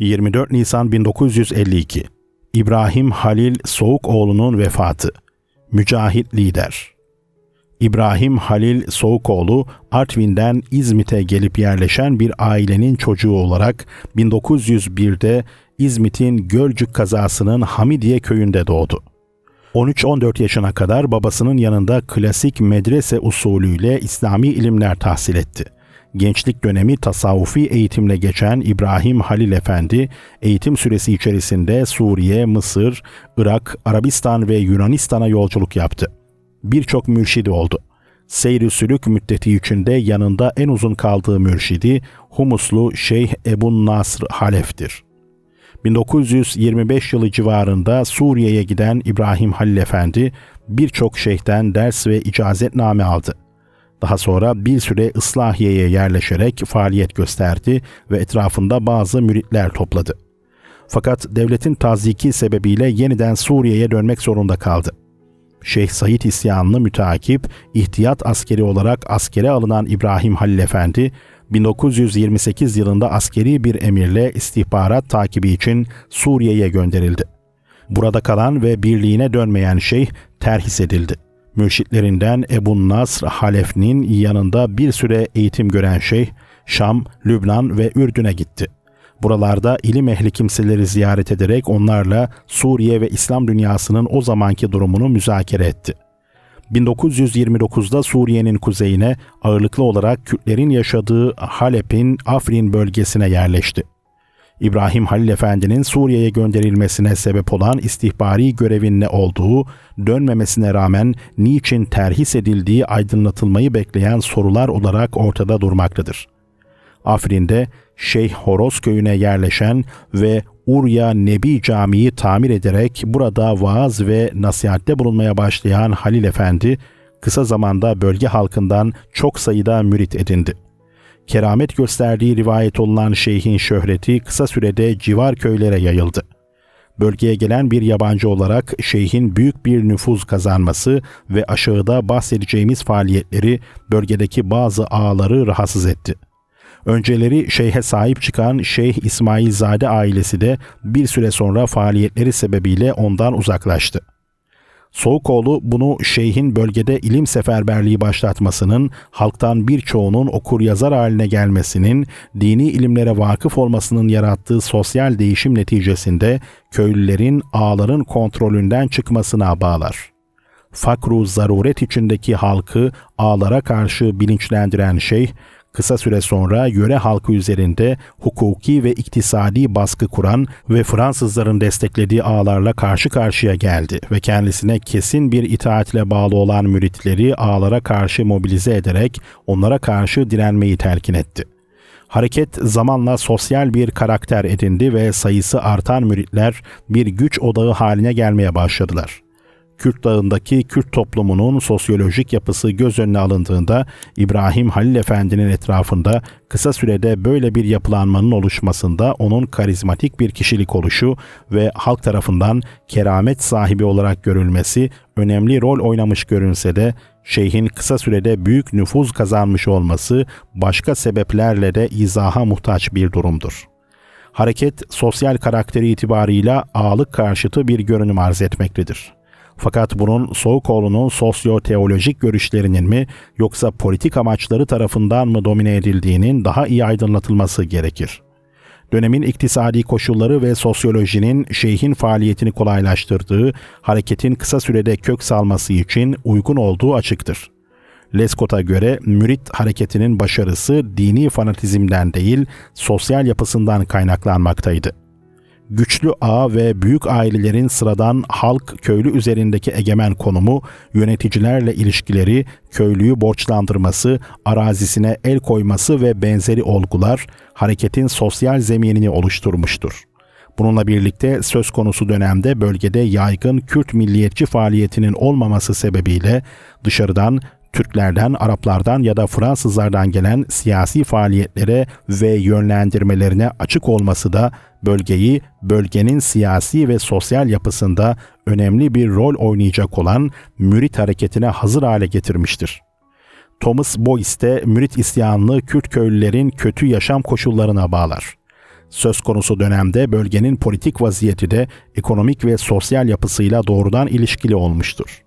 24 Nisan 1952 İbrahim Halil Soğukoğlu'nun vefatı. Mücahit lider. İbrahim Halil Soğukoğlu, Artvin'den İzmit'e gelip yerleşen bir ailenin çocuğu olarak 1901'de İzmit'in Gölcük kazasının Hamidiye köyünde doğdu. 13-14 yaşına kadar babasının yanında klasik medrese usulüyle İslami ilimler tahsil etti. Gençlik dönemi tasavvufi eğitimle geçen İbrahim Halil Efendi, eğitim süresi içerisinde Suriye, Mısır, Irak, Arabistan ve Yunanistan'a yolculuk yaptı. Birçok mürşidi oldu. Seyri sülük müddeti içinde yanında en uzun kaldığı mürşidi Humuslu Şeyh Ebu Nasr Halef'tir. 1925 yılı civarında Suriye'ye giden İbrahim Halil Efendi birçok şeyhten ders ve icazetname aldı. Daha sonra bir süre Islahiye'ye yerleşerek faaliyet gösterdi ve etrafında bazı müritler topladı. Fakat devletin taziki sebebiyle yeniden Suriye'ye dönmek zorunda kaldı. Şeyh Said isyanını müteakip, ihtiyat askeri olarak askere alınan İbrahim Halil Efendi, 1928 yılında askeri bir emirle istihbarat takibi için Suriye'ye gönderildi. Burada kalan ve birliğine dönmeyen şeyh terhis edildi. Mürşitlerinden Ebu Nasr Halef'nin yanında bir süre eğitim gören şeyh, Şam, Lübnan ve Ürdün'e gitti. Buralarda ilim ehli kimseleri ziyaret ederek onlarla Suriye ve İslam dünyasının o zamanki durumunu müzakere etti. 1929'da Suriye'nin kuzeyine ağırlıklı olarak Kürtlerin yaşadığı Halep'in Afrin bölgesine yerleşti. İbrahim Halil Efendi'nin Suriye'ye gönderilmesine sebep olan istihbari görevin ne olduğu, dönmemesine rağmen niçin terhis edildiği aydınlatılmayı bekleyen sorular olarak ortada durmaktadır. Afrin'de Şeyh Horoz köyüne yerleşen ve Urya Nebi Camii'yi tamir ederek burada vaaz ve nasihatte bulunmaya başlayan Halil Efendi, kısa zamanda bölge halkından çok sayıda mürit edindi. Keramet gösterdiği rivayet olunan şeyhin şöhreti kısa sürede civar köylere yayıldı. Bölgeye gelen bir yabancı olarak şeyhin büyük bir nüfuz kazanması ve aşağıda bahsedeceğimiz faaliyetleri bölgedeki bazı ağaları rahatsız etti.'' Önceleri şeyhe sahip çıkan Şeyh İsmail Zade ailesi de bir süre sonra faaliyetleri sebebiyle ondan uzaklaştı. Soğukoğlu bunu şeyhin bölgede ilim seferberliği başlatmasının, halktan birçoğunun okur yazar haline gelmesinin, dini ilimlere vakıf olmasının yarattığı sosyal değişim neticesinde köylülerin ağların kontrolünden çıkmasına bağlar. Fakru zaruret içindeki halkı ağlara karşı bilinçlendiren şeyh, kısa süre sonra yöre halkı üzerinde hukuki ve iktisadi baskı kuran ve Fransızların desteklediği ağlarla karşı karşıya geldi ve kendisine kesin bir itaatle bağlı olan müritleri ağlara karşı mobilize ederek onlara karşı direnmeyi telkin etti. Hareket zamanla sosyal bir karakter edindi ve sayısı artan müritler bir güç odağı haline gelmeye başladılar.'' Kürt Dağı'ndaki Kürt toplumunun sosyolojik yapısı göz önüne alındığında İbrahim Halil Efendi'nin etrafında kısa sürede böyle bir yapılanmanın oluşmasında onun karizmatik bir kişilik oluşu ve halk tarafından keramet sahibi olarak görülmesi önemli rol oynamış görünse de şeyhin kısa sürede büyük nüfuz kazanmış olması başka sebeplerle de izaha muhtaç bir durumdur. Hareket sosyal karakteri itibarıyla ağalık karşıtı bir görünüm arz etmektedir. Fakat bunun Soğukoğlu'nun sosyo-teolojik görüşlerinin mi yoksa politik amaçları tarafından mı domine edildiğinin daha iyi aydınlatılması gerekir. Dönemin iktisadi koşulları ve sosyolojinin şeyhin faaliyetini kolaylaştırdığı, hareketin kısa sürede kök salması için uygun olduğu açıktır. Lescot'a göre mürit hareketinin başarısı dini fanatizmden değil, sosyal yapısından kaynaklanmaktaydı güçlü ağ ve büyük ailelerin sıradan halk köylü üzerindeki egemen konumu, yöneticilerle ilişkileri, köylüyü borçlandırması, arazisine el koyması ve benzeri olgular hareketin sosyal zeminini oluşturmuştur. Bununla birlikte söz konusu dönemde bölgede yaygın Kürt milliyetçi faaliyetinin olmaması sebebiyle dışarıdan Türklerden, Araplardan ya da Fransızlardan gelen siyasi faaliyetlere ve yönlendirmelerine açık olması da bölgeyi bölgenin siyasi ve sosyal yapısında önemli bir rol oynayacak olan mürit hareketine hazır hale getirmiştir. Thomas Boyce de mürit isyanını Kürt köylülerin kötü yaşam koşullarına bağlar. Söz konusu dönemde bölgenin politik vaziyeti de ekonomik ve sosyal yapısıyla doğrudan ilişkili olmuştur.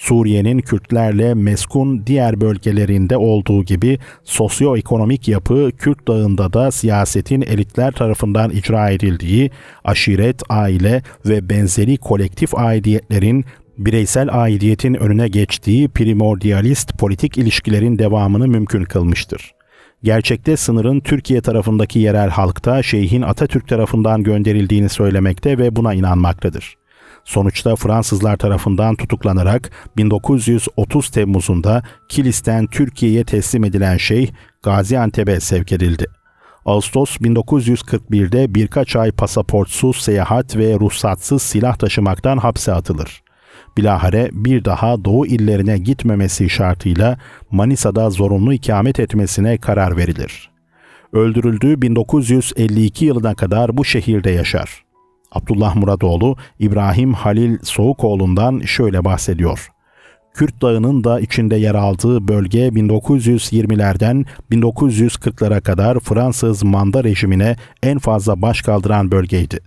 Suriye'nin Kürtlerle meskun diğer bölgelerinde olduğu gibi sosyoekonomik yapı Kürt Dağı'nda da siyasetin elitler tarafından icra edildiği aşiret, aile ve benzeri kolektif aidiyetlerin bireysel aidiyetin önüne geçtiği primordialist politik ilişkilerin devamını mümkün kılmıştır. Gerçekte sınırın Türkiye tarafındaki yerel halkta Şeyhin Atatürk tarafından gönderildiğini söylemekte ve buna inanmaktadır. Sonuçta Fransızlar tarafından tutuklanarak 1930 Temmuz'unda Kilis'ten Türkiye'ye teslim edilen şeyh Gaziantep'e sevk edildi. Ağustos 1941'de birkaç ay pasaportsuz seyahat ve ruhsatsız silah taşımaktan hapse atılır. Bilahare bir daha Doğu illerine gitmemesi şartıyla Manisa'da zorunlu ikamet etmesine karar verilir. Öldürüldüğü 1952 yılına kadar bu şehirde yaşar. Abdullah Muradoğlu İbrahim Halil Soğukoğlu'ndan şöyle bahsediyor. Kürt Dağı'nın da içinde yer aldığı bölge 1920'lerden 1940'lara kadar Fransız manda rejimine en fazla baş kaldıran bölgeydi.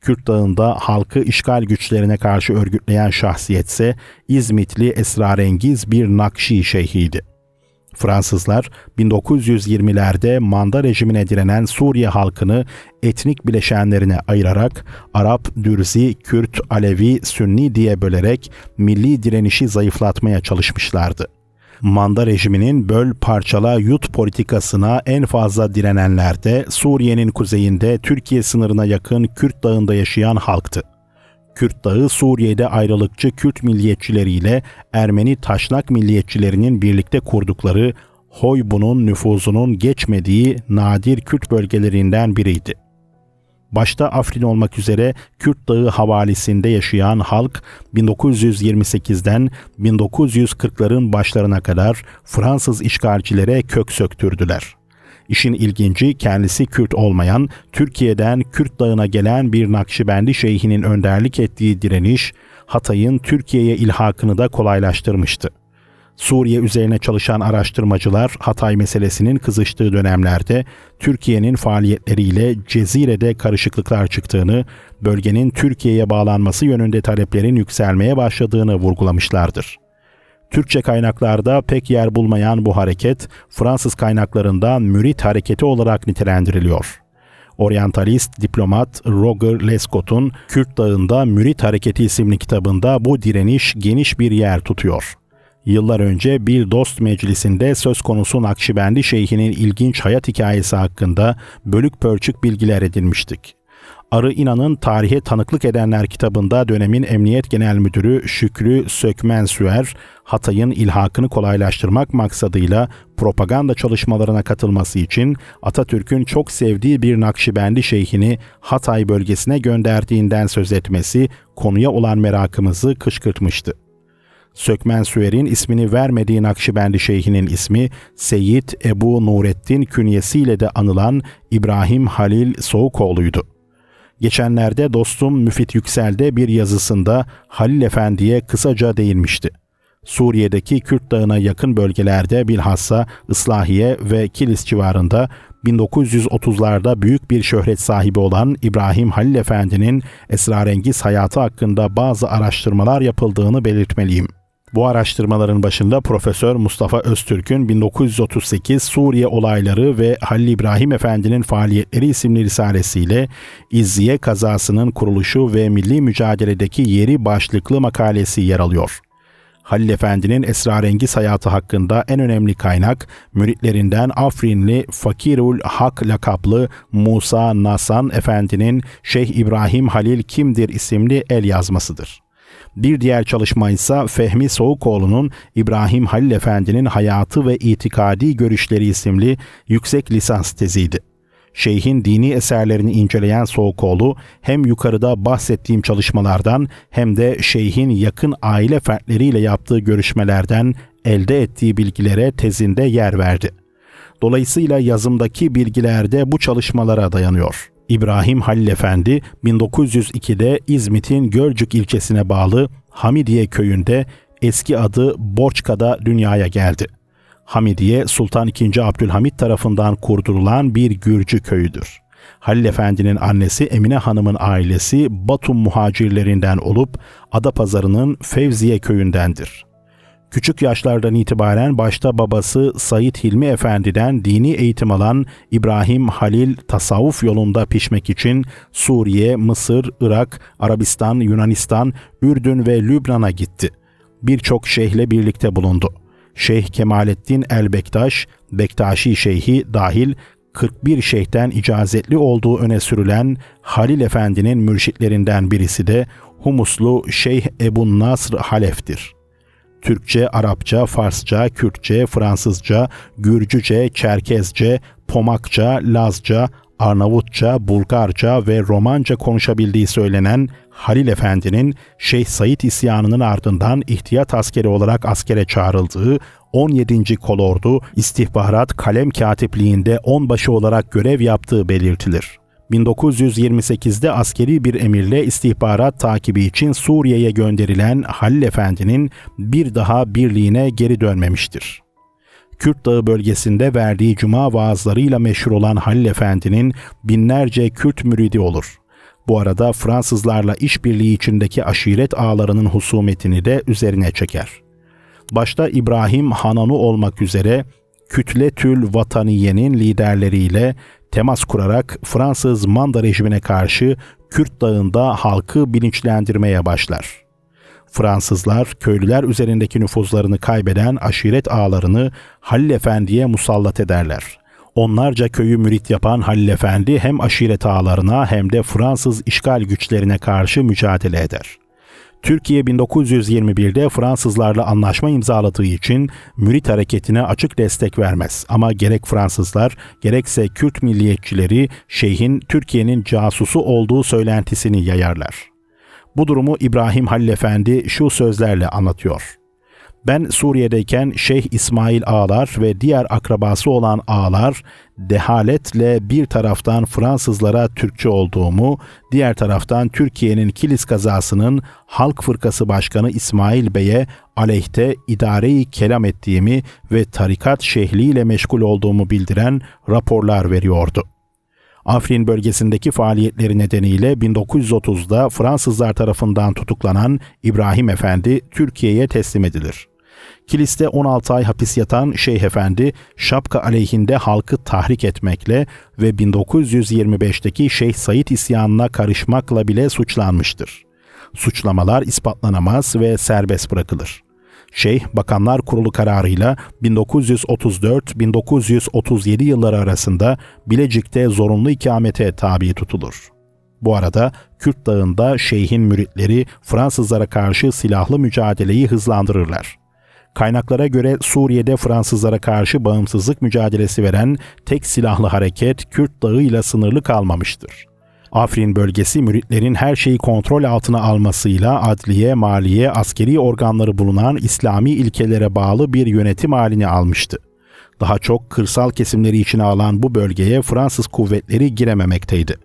Kürt Dağı'nda halkı işgal güçlerine karşı örgütleyen şahsiyetse İzmitli esrarengiz bir Nakşi şeyhiydi. Fransızlar 1920'lerde manda rejimine direnen Suriye halkını etnik bileşenlerine ayırarak Arap, Dürzi, Kürt, Alevi, Sünni diye bölerek milli direnişi zayıflatmaya çalışmışlardı. Manda rejiminin böl parçala yut politikasına en fazla direnenler de Suriye'nin kuzeyinde Türkiye sınırına yakın Kürt dağında yaşayan halktı. Kürt Dağı Suriye'de ayrılıkçı Kürt milliyetçileriyle Ermeni taşnak milliyetçilerinin birlikte kurdukları Hoybun'un nüfuzunun geçmediği nadir Kürt bölgelerinden biriydi. Başta Afrin olmak üzere Kürt Dağı havalisinde yaşayan halk 1928'den 1940'ların başlarına kadar Fransız işgalcilere kök söktürdüler.'' İşin ilginci kendisi Kürt olmayan, Türkiye'den Kürt dağına gelen bir Nakşibendi şeyhinin önderlik ettiği direniş, Hatay'ın Türkiye'ye ilhakını da kolaylaştırmıştı. Suriye üzerine çalışan araştırmacılar Hatay meselesinin kızıştığı dönemlerde Türkiye'nin faaliyetleriyle Cezire'de karışıklıklar çıktığını, bölgenin Türkiye'ye bağlanması yönünde taleplerin yükselmeye başladığını vurgulamışlardır. Türkçe kaynaklarda pek yer bulmayan bu hareket Fransız kaynaklarında mürit hareketi olarak nitelendiriliyor. Orientalist diplomat Roger Lescott'un Kürt Dağı'nda Mürit Hareketi isimli kitabında bu direniş geniş bir yer tutuyor. Yıllar önce bir dost meclisinde söz konusu Nakşibendi Şeyhi'nin ilginç hayat hikayesi hakkında bölük pörçük bilgiler edinmiştik. Arı İnan'ın Tarihe Tanıklık Edenler kitabında dönemin Emniyet Genel Müdürü Şükrü Sökmen Süer, Hatay'ın ilhakını kolaylaştırmak maksadıyla propaganda çalışmalarına katılması için Atatürk'ün çok sevdiği bir Nakşibendi şeyhini Hatay bölgesine gönderdiğinden söz etmesi konuya olan merakımızı kışkırtmıştı. Sökmen Süer'in ismini vermediği Nakşibendi Şeyhinin ismi Seyyid Ebu Nurettin künyesiyle de anılan İbrahim Halil Soğukoğlu'ydu. Geçenlerde dostum Müfit Yüksel'de bir yazısında Halil Efendi'ye kısaca değinmişti. Suriye'deki Kürt Dağı'na yakın bölgelerde bilhassa Islahiye ve Kilis civarında 1930'larda büyük bir şöhret sahibi olan İbrahim Halil Efendi'nin esrarengiz hayatı hakkında bazı araştırmalar yapıldığını belirtmeliyim. Bu araştırmaların başında Profesör Mustafa Öztürk'ün 1938 Suriye olayları ve Halil İbrahim Efendi'nin faaliyetleri isimli risalesiyle İzziye kazasının kuruluşu ve milli mücadeledeki yeri başlıklı makalesi yer alıyor. Halil Efendi'nin esrarengiz hayatı hakkında en önemli kaynak, müritlerinden Afrinli Fakirul Hak lakaplı Musa Nasan Efendi'nin Şeyh İbrahim Halil Kimdir isimli el yazmasıdır. Bir diğer çalışma ise Fehmi Soğukoğlu'nun İbrahim Halil Efendi'nin hayatı ve itikadi görüşleri isimli yüksek lisans teziydi. Şeyhin dini eserlerini inceleyen Soğukoğlu hem yukarıda bahsettiğim çalışmalardan hem de şeyhin yakın aile fertleriyle yaptığı görüşmelerden elde ettiği bilgilere tezinde yer verdi. Dolayısıyla yazımdaki bilgilerde bu çalışmalara dayanıyor. İbrahim Halil Efendi 1902'de İzmit'in Gölcük ilçesine bağlı Hamidiye köyünde eski adı Borçka'da dünyaya geldi. Hamidiye Sultan II. Abdülhamit tarafından kurdurulan bir Gürcü köyüdür. Halil Efendi'nin annesi Emine Hanım'ın ailesi Batum muhacirlerinden olup Adapazarı'nın Fevziye köyündendir. Küçük yaşlardan itibaren başta babası Said Hilmi Efendi'den dini eğitim alan İbrahim Halil tasavvuf yolunda pişmek için Suriye, Mısır, Irak, Arabistan, Yunanistan, Ürdün ve Lübnan'a gitti. Birçok şeyhle birlikte bulundu. Şeyh Kemalettin el-Bektaş, Bektaşi Şeyhi dahil 41 şeyhten icazetli olduğu öne sürülen Halil Efendi'nin mürşitlerinden birisi de Humuslu Şeyh Ebu Nasr Halef'tir. Türkçe, Arapça, Farsça, Kürtçe, Fransızca, Gürcüce, Çerkezce, Pomakça, Lazca, Arnavutça, Bulgarca ve Romanca konuşabildiği söylenen Halil Efendi'nin Şeyh Said isyanının ardından ihtiyat askeri olarak askere çağrıldığı 17. Kolordu istihbarat kalem katipliğinde onbaşı olarak görev yaptığı belirtilir. 1928'de askeri bir emirle istihbarat takibi için Suriye'ye gönderilen Halil Efendi'nin bir daha birliğine geri dönmemiştir. Kürt Dağı bölgesinde verdiği cuma vaazlarıyla meşhur olan Halil Efendi'nin binlerce Kürt müridi olur. Bu arada Fransızlarla işbirliği içindeki aşiret ağlarının husumetini de üzerine çeker. Başta İbrahim Hananu olmak üzere Kütletül Vataniye'nin liderleriyle temas kurarak Fransız manda rejimine karşı Kürt Dağı'nda halkı bilinçlendirmeye başlar. Fransızlar köylüler üzerindeki nüfuzlarını kaybeden aşiret ağlarını Halil Efendi'ye musallat ederler. Onlarca köyü mürit yapan Halil Efendi hem aşiret ağlarına hem de Fransız işgal güçlerine karşı mücadele eder. Türkiye 1921'de Fransızlarla anlaşma imzaladığı için mürit hareketine açık destek vermez. Ama gerek Fransızlar gerekse Kürt milliyetçileri şeyhin Türkiye'nin casusu olduğu söylentisini yayarlar. Bu durumu İbrahim Halil Efendi şu sözlerle anlatıyor. Ben Suriye'deyken Şeyh İsmail Ağlar ve diğer akrabası olan Ağlar dehaletle bir taraftan Fransızlara Türkçe olduğumu, diğer taraftan Türkiye'nin Kilis kazasının Halk Fırkası Başkanı İsmail Bey'e aleyhte idareyi kelam ettiğimi ve tarikat şehliyle meşgul olduğumu bildiren raporlar veriyordu. Afrin bölgesindeki faaliyetleri nedeniyle 1930'da Fransızlar tarafından tutuklanan İbrahim Efendi Türkiye'ye teslim edilir. Kilis'te 16 ay hapis yatan Şeyh Efendi, şapka aleyhinde halkı tahrik etmekle ve 1925'teki Şeyh Said isyanına karışmakla bile suçlanmıştır. Suçlamalar ispatlanamaz ve serbest bırakılır. Şeyh Bakanlar Kurulu kararıyla 1934-1937 yılları arasında Bilecik'te zorunlu ikamete tabi tutulur. Bu arada Kürt Dağı'nda şeyhin müritleri Fransızlara karşı silahlı mücadeleyi hızlandırırlar. Kaynaklara göre Suriye'de Fransızlara karşı bağımsızlık mücadelesi veren tek silahlı hareket Kürt Dağı ile sınırlı kalmamıştır. Afrin bölgesi müritlerin her şeyi kontrol altına almasıyla adliye, maliye, askeri organları bulunan İslami ilkelere bağlı bir yönetim halini almıştı. Daha çok kırsal kesimleri içine alan bu bölgeye Fransız kuvvetleri girememekteydi.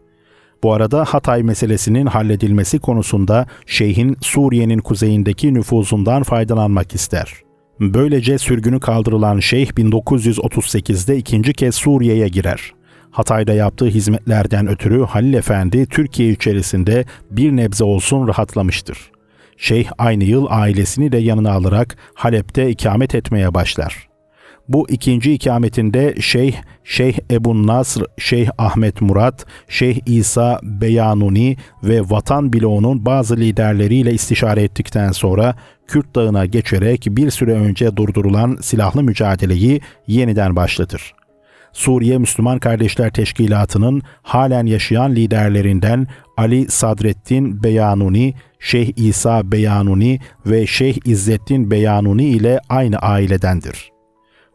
Bu arada Hatay meselesinin halledilmesi konusunda şeyhin Suriye'nin kuzeyindeki nüfuzundan faydalanmak ister. Böylece sürgünü kaldırılan şeyh 1938'de ikinci kez Suriye'ye girer. Hatay'da yaptığı hizmetlerden ötürü Halil Efendi Türkiye içerisinde bir nebze olsun rahatlamıştır. Şeyh aynı yıl ailesini de yanına alarak Halep'te ikamet etmeye başlar. Bu ikinci ikametinde Şeyh, Şeyh Ebu Nasr, Şeyh Ahmet Murat, Şeyh İsa Beyanuni ve Vatan Bloğu'nun bazı liderleriyle istişare ettikten sonra Kürt Dağı'na geçerek bir süre önce durdurulan silahlı mücadeleyi yeniden başlatır. Suriye Müslüman Kardeşler Teşkilatı'nın halen yaşayan liderlerinden Ali Sadrettin Beyanuni, Şeyh İsa Beyanuni ve Şeyh İzzettin Beyanuni ile aynı ailedendir.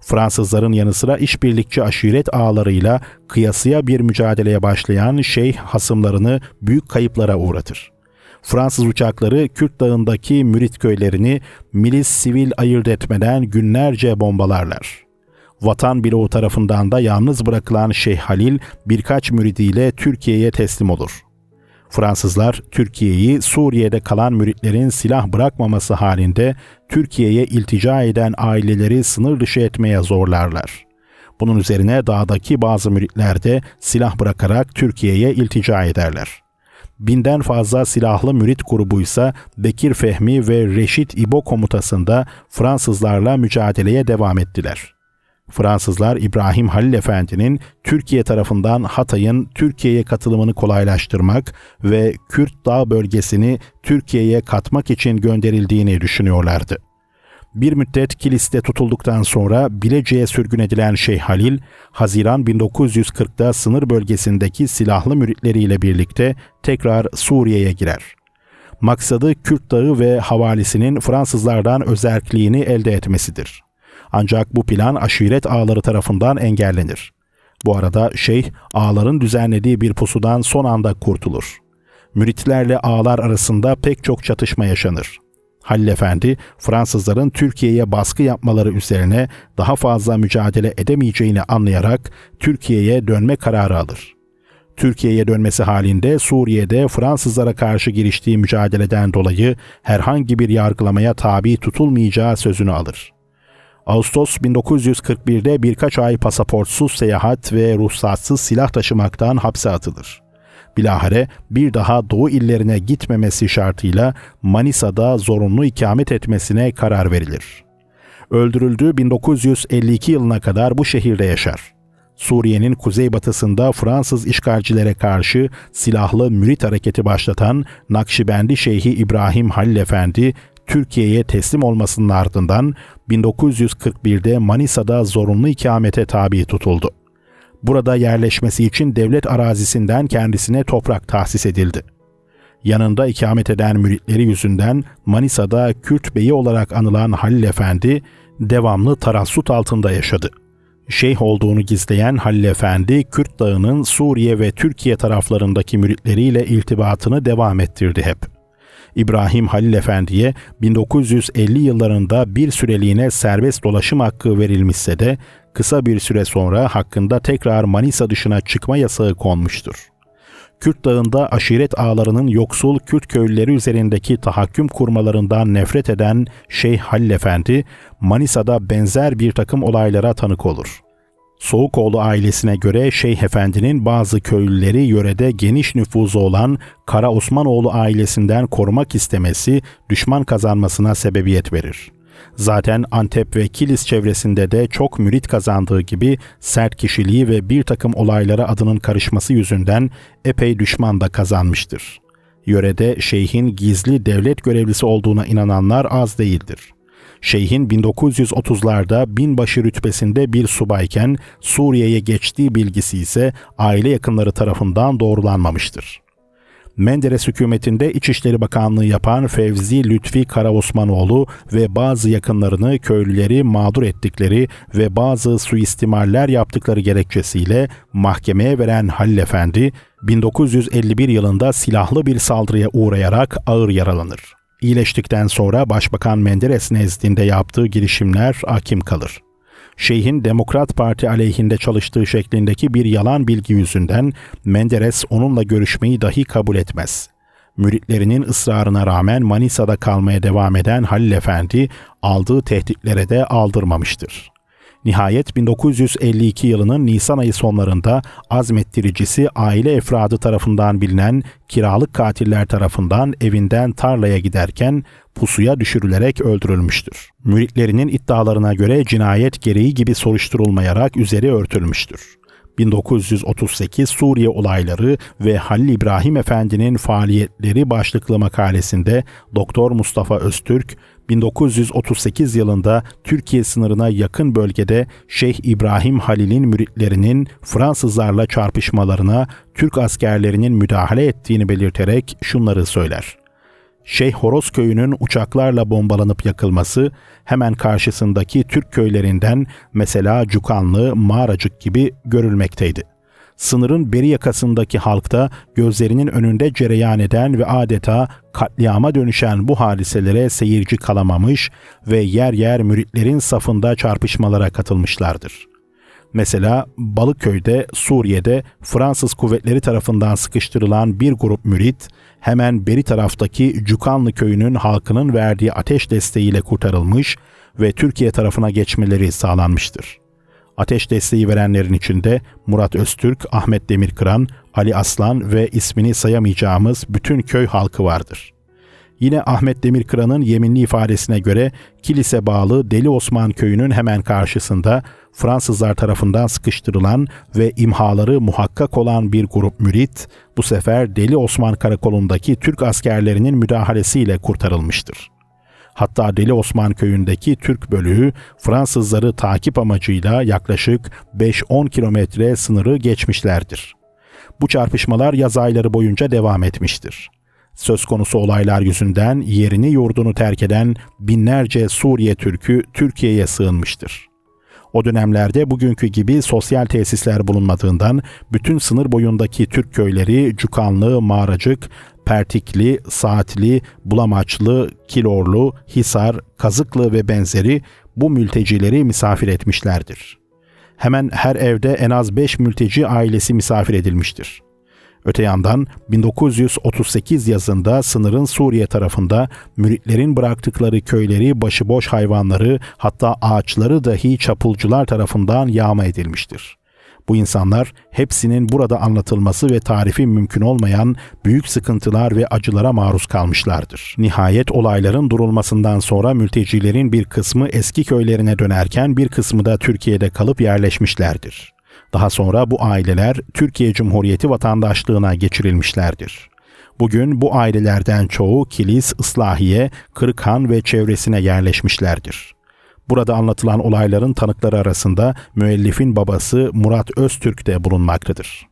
Fransızların yanı sıra işbirlikçi aşiret ağlarıyla kıyasıya bir mücadeleye başlayan şeyh hasımlarını büyük kayıplara uğratır. Fransız uçakları Kürt Dağı'ndaki mürit köylerini milis sivil ayırt etmeden günlerce bombalarlar. Vatan bloğu tarafından da yalnız bırakılan Şeyh Halil birkaç müridiyle Türkiye'ye teslim olur. Fransızlar Türkiye'yi Suriye'de kalan müritlerin silah bırakmaması halinde Türkiye'ye iltica eden aileleri sınır dışı etmeye zorlarlar. Bunun üzerine dağdaki bazı müritler de silah bırakarak Türkiye'ye iltica ederler. Binden fazla silahlı mürit grubuysa Bekir Fehmi ve Reşit İbo komutasında Fransızlarla mücadeleye devam ettiler. Fransızlar İbrahim Halil Efendi'nin Türkiye tarafından Hatay'ın Türkiye'ye katılımını kolaylaştırmak ve Kürt Dağ bölgesini Türkiye'ye katmak için gönderildiğini düşünüyorlardı. Bir müddet Kilis'te tutulduktan sonra Bilecik'e sürgün edilen Şeyh Halil, Haziran 1940'da sınır bölgesindeki silahlı müritleriyle birlikte tekrar Suriye'ye girer. Maksadı Kürt Dağı ve havalisinin Fransızlardan özerkliğini elde etmesidir. Ancak bu plan aşiret ağları tarafından engellenir. Bu arada şeyh ağların düzenlediği bir pusudan son anda kurtulur. Müritlerle ağlar arasında pek çok çatışma yaşanır. Halil Efendi, Fransızların Türkiye'ye baskı yapmaları üzerine daha fazla mücadele edemeyeceğini anlayarak Türkiye'ye dönme kararı alır. Türkiye'ye dönmesi halinde Suriye'de Fransızlara karşı giriştiği mücadeleden dolayı herhangi bir yargılamaya tabi tutulmayacağı sözünü alır. Ağustos 1941'de birkaç ay pasaportsuz seyahat ve ruhsatsız silah taşımaktan hapse atılır. Bilahare bir daha Doğu illerine gitmemesi şartıyla Manisa'da zorunlu ikamet etmesine karar verilir. Öldürüldüğü 1952 yılına kadar bu şehirde yaşar. Suriye'nin kuzeybatısında Fransız işgalcilere karşı silahlı mürit hareketi başlatan Nakşibendi Şeyhi İbrahim Halil Efendi Türkiye'ye teslim olmasının ardından 1941'de Manisa'da zorunlu ikamete tabi tutuldu. Burada yerleşmesi için devlet arazisinden kendisine toprak tahsis edildi. Yanında ikamet eden müritleri yüzünden Manisa'da Kürt Beyi olarak anılan Halil Efendi devamlı tarassut altında yaşadı. Şeyh olduğunu gizleyen Halil Efendi, Kürt Dağı'nın Suriye ve Türkiye taraflarındaki müritleriyle iltibatını devam ettirdi hep. İbrahim Halil Efendi'ye 1950 yıllarında bir süreliğine serbest dolaşım hakkı verilmişse de kısa bir süre sonra hakkında tekrar Manisa dışına çıkma yasağı konmuştur. Kürt Dağı'nda aşiret ağlarının yoksul Kürt köylüleri üzerindeki tahakküm kurmalarından nefret eden Şeyh Halil Efendi, Manisa'da benzer bir takım olaylara tanık olur. Soğukoğlu ailesine göre Şeyh Efendi'nin bazı köylüleri yörede geniş nüfuzu olan Kara Osmanoğlu ailesinden korumak istemesi düşman kazanmasına sebebiyet verir. Zaten Antep ve Kilis çevresinde de çok mürit kazandığı gibi sert kişiliği ve bir takım olaylara adının karışması yüzünden epey düşman da kazanmıştır. Yörede şeyhin gizli devlet görevlisi olduğuna inananlar az değildir. Şeyhin 1930'larda binbaşı rütbesinde bir subayken Suriye'ye geçtiği bilgisi ise aile yakınları tarafından doğrulanmamıştır. Menderes hükümetinde İçişleri Bakanlığı yapan Fevzi Lütfi Karaosmanoğlu ve bazı yakınlarını köylüleri mağdur ettikleri ve bazı suistimaller yaptıkları gerekçesiyle mahkemeye veren Halil Efendi, 1951 yılında silahlı bir saldırıya uğrayarak ağır yaralanır. İyileştikten sonra Başbakan Menderes nezdinde yaptığı girişimler akim kalır. Şeyhin Demokrat Parti aleyhinde çalıştığı şeklindeki bir yalan bilgi yüzünden Menderes onunla görüşmeyi dahi kabul etmez. Müritlerinin ısrarına rağmen Manisa'da kalmaya devam eden Halil Efendi aldığı tehditlere de aldırmamıştır. Nihayet 1952 yılının Nisan ayı sonlarında azmettiricisi aile efradı tarafından bilinen kiralık katiller tarafından evinden tarlaya giderken pusuya düşürülerek öldürülmüştür. Müritlerinin iddialarına göre cinayet gereği gibi soruşturulmayarak üzeri örtülmüştür. 1938 Suriye olayları ve Halil İbrahim Efendi'nin faaliyetleri başlıklı makalesinde Doktor Mustafa Öztürk 1938 yılında Türkiye sınırına yakın bölgede Şeyh İbrahim Halil'in müritlerinin Fransızlarla çarpışmalarına Türk askerlerinin müdahale ettiğini belirterek şunları söyler. Şeyh Horoz köyünün uçaklarla bombalanıp yakılması hemen karşısındaki Türk köylerinden mesela Cukanlı, Mağaracık gibi görülmekteydi. Sınırın beri yakasındaki halkta gözlerinin önünde cereyan eden ve adeta katliama dönüşen bu hadiselere seyirci kalamamış ve yer yer müritlerin safında çarpışmalara katılmışlardır.'' Mesela Balıköy'de, Suriye'de Fransız kuvvetleri tarafından sıkıştırılan bir grup mürit hemen beri taraftaki Cukanlı köyünün halkının verdiği ateş desteğiyle kurtarılmış ve Türkiye tarafına geçmeleri sağlanmıştır. Ateş desteği verenlerin içinde Murat Öztürk, Ahmet Demirkıran, Ali Aslan ve ismini sayamayacağımız bütün köy halkı vardır. Yine Ahmet Demirkıran'ın yeminli ifadesine göre kilise bağlı Deli Osman köyünün hemen karşısında Fransızlar tarafından sıkıştırılan ve imhaları muhakkak olan bir grup mürit bu sefer Deli Osman karakolundaki Türk askerlerinin müdahalesiyle kurtarılmıştır. Hatta Deli Osman köyündeki Türk bölüğü Fransızları takip amacıyla yaklaşık 5-10 kilometre sınırı geçmişlerdir. Bu çarpışmalar yaz ayları boyunca devam etmiştir. Söz konusu olaylar yüzünden yerini yurdunu terk eden binlerce Suriye Türk'ü Türkiye'ye sığınmıştır. O dönemlerde bugünkü gibi sosyal tesisler bulunmadığından bütün sınır boyundaki Türk köyleri Cukanlı, Mağracık, Pertikli, Saatli, Bulamaçlı, Kilorlu, Hisar, Kazıklı ve benzeri bu mültecileri misafir etmişlerdir. Hemen her evde en az 5 mülteci ailesi misafir edilmiştir. Öte yandan 1938 yazında sınırın Suriye tarafında müritlerin bıraktıkları köyleri, başıboş hayvanları hatta ağaçları dahi çapulcular tarafından yağma edilmiştir. Bu insanlar hepsinin burada anlatılması ve tarifi mümkün olmayan büyük sıkıntılar ve acılara maruz kalmışlardır. Nihayet olayların durulmasından sonra mültecilerin bir kısmı eski köylerine dönerken bir kısmı da Türkiye'de kalıp yerleşmişlerdir. Daha sonra bu aileler Türkiye Cumhuriyeti vatandaşlığına geçirilmişlerdir. Bugün bu ailelerden çoğu Kilis, Islahiye, Kırıkhan ve çevresine yerleşmişlerdir. Burada anlatılan olayların tanıkları arasında müellifin babası Murat Öztürk de bulunmaktadır.